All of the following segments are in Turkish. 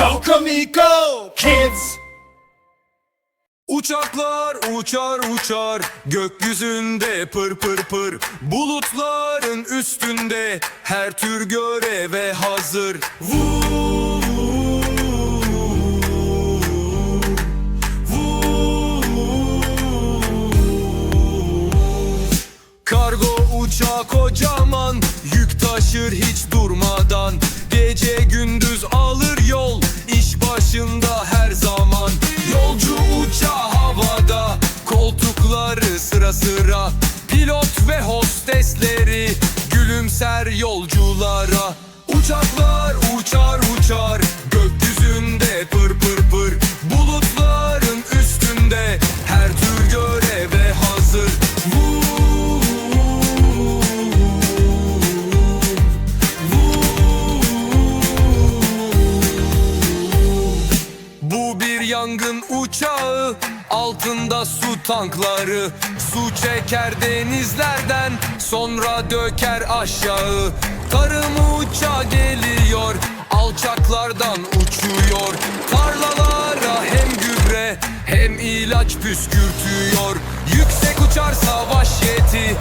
Go Kamiko Kids. Uçaklar uçar uçar gökyüzünde pır pır pır. Bulutların üstünde her tür göreve hazır. Vuu, vuu. Kargo uçağı kocaman Yük taşır hiç yolculara. Uçaklar uçar uçar yangın uçağı Altında su tankları Su çeker denizlerden Sonra döker aşağı. Tarım uçağı geliyor Alçaklardan uçuyor. Tarlalara hem gübre Hem ilaç püskürtüyor. Yüksek uçar savaş yeti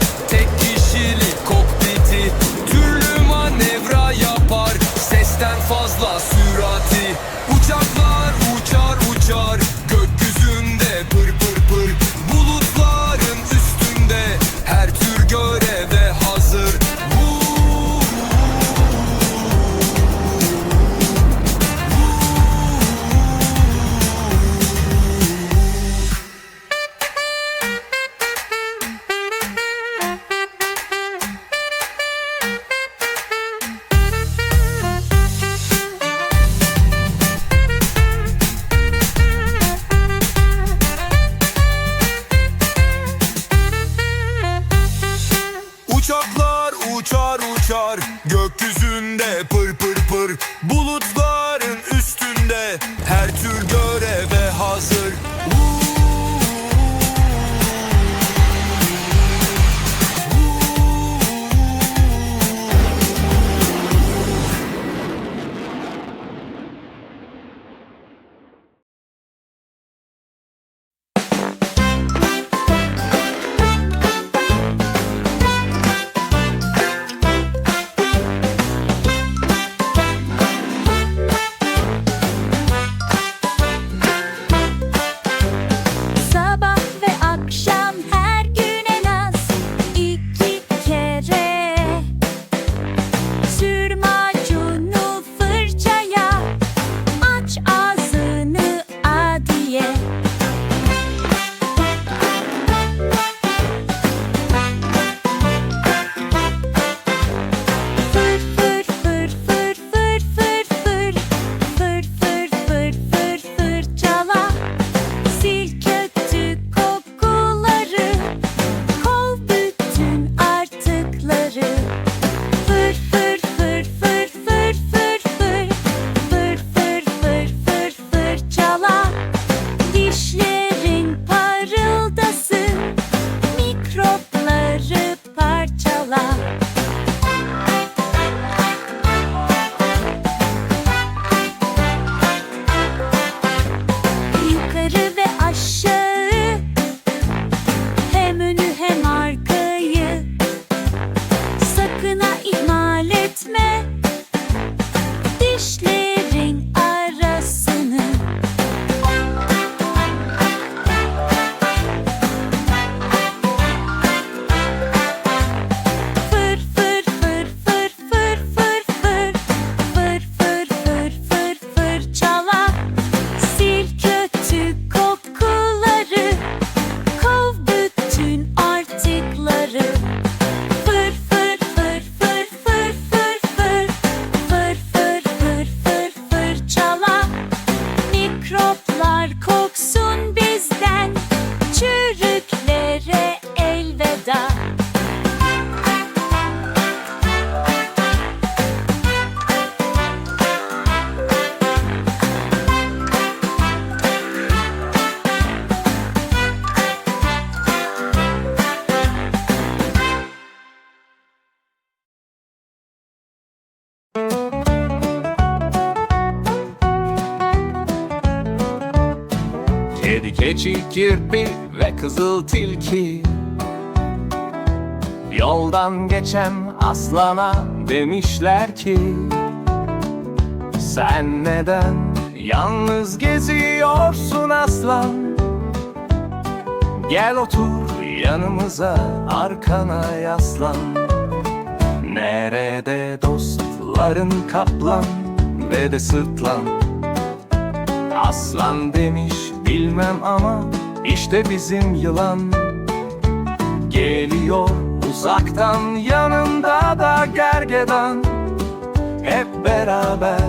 Kedi, keçi, kirpi ve kızıl tilki. Yoldan geçen aslana demişler ki Sen neden yalnız geziyorsun aslan? Gel otur yanımıza arkana yaslan. Nerede dostların kaplan ve de sırtlan? Aslan demiş bilmem ama işte bizim yılan Geliyor uzaktan yanında da gergedan. Hep beraber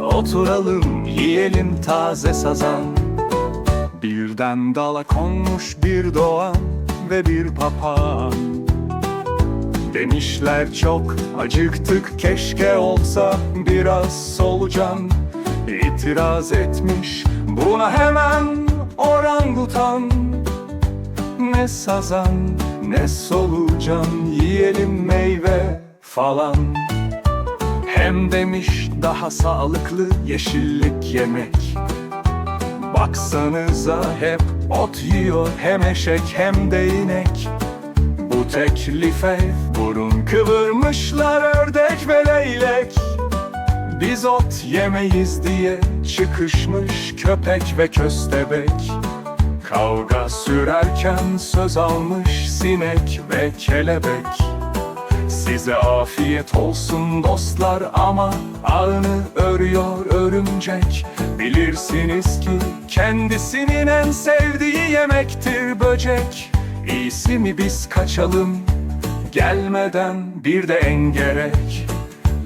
oturalım yiyelim taze sazan. Birden dala konmuş bir doğan ve bir papağan. Demişler çok acıktık keşke olsa biraz solucan İtiraz etmiş. Buna hemen orangutan. Ne sazan ne solucan yiyelim meyve falan. Hem demiş daha sağlıklı yeşillik yemek. Baksanıza hep ot yiyor hem eşek hem de inek. Bu teklife burun kıvırmışlar ördek ve leylek Biz ot yemeyiz diye çıkışmış köpek ve köstebek. Kavga sürerken söz almış sinek ve kelebek. Size afiyet olsun dostlar ama ağını örüyor örümcek. Bilirsiniz ki kendisinin en sevdiği yemektir böcek. İyisi mi biz kaçalım? Gelmeden bir de en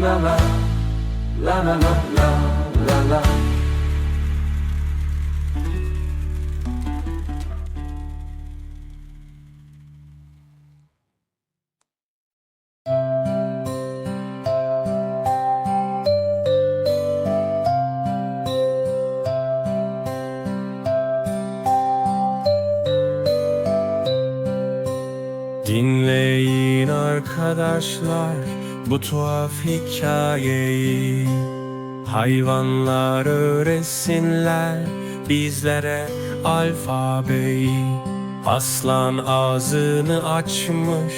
la la la la la la la Dinleyin arkadaşlar bu tuhaf hikayeyi Hayvanlar öğretsinler bizlere alfabeyi. Aslan ağzını açmış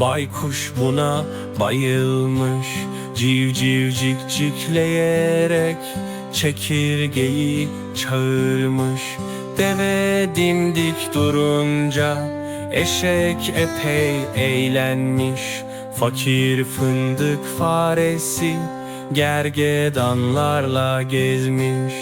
Baykuş buna bayılmış. Civcivcik cikleyerek Çekirgeyi çağırmış. Deve dimdik durunca Eşek epey eğlenmiş Fakir fındık faresi Gergedanlarla gezmiş.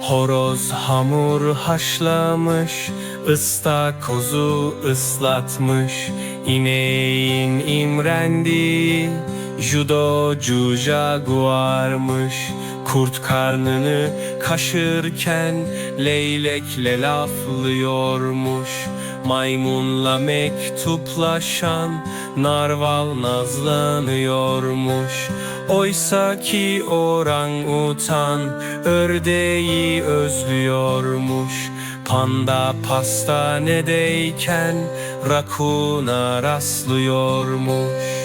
Horoz hamur haşlamış, ıstakozu ıslatmış, ineğin imrendiği judocu jaguarmış. Kurt karnını kaşırken leylekle laflıyormuş. Maymunla mektuplaşan narval nazlanıyormuş. Oysa ki orang utan ördeği özlüyormuş Panda pastanedeyken rakuna rastlıyormuş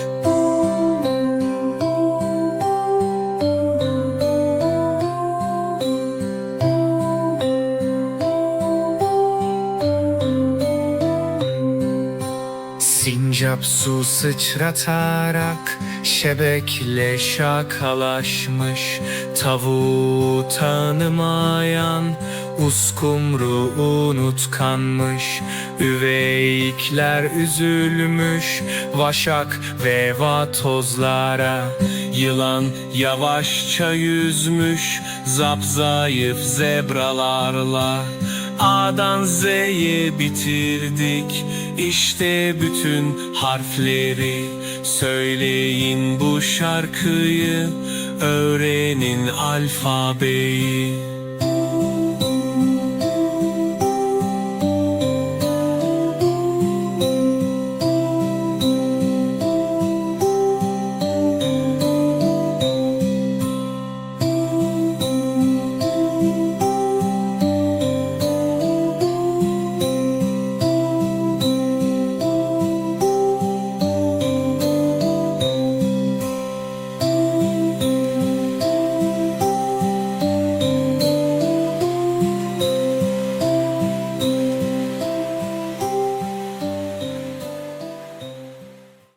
Sincap su sıçratarak şebekle şakalaşmış. Tavuğu tanımayan Uskumru unutkanmış. Üveyikler üzülmüş Vaşak ve vatozlara. Yılan yavaşça yüzmüş Zapzayıf zebralarla A'dan Z'ye bitirdik. İşte bütün harfleri. Söyleyin bu şarkıyı Öğrenin alfabeyi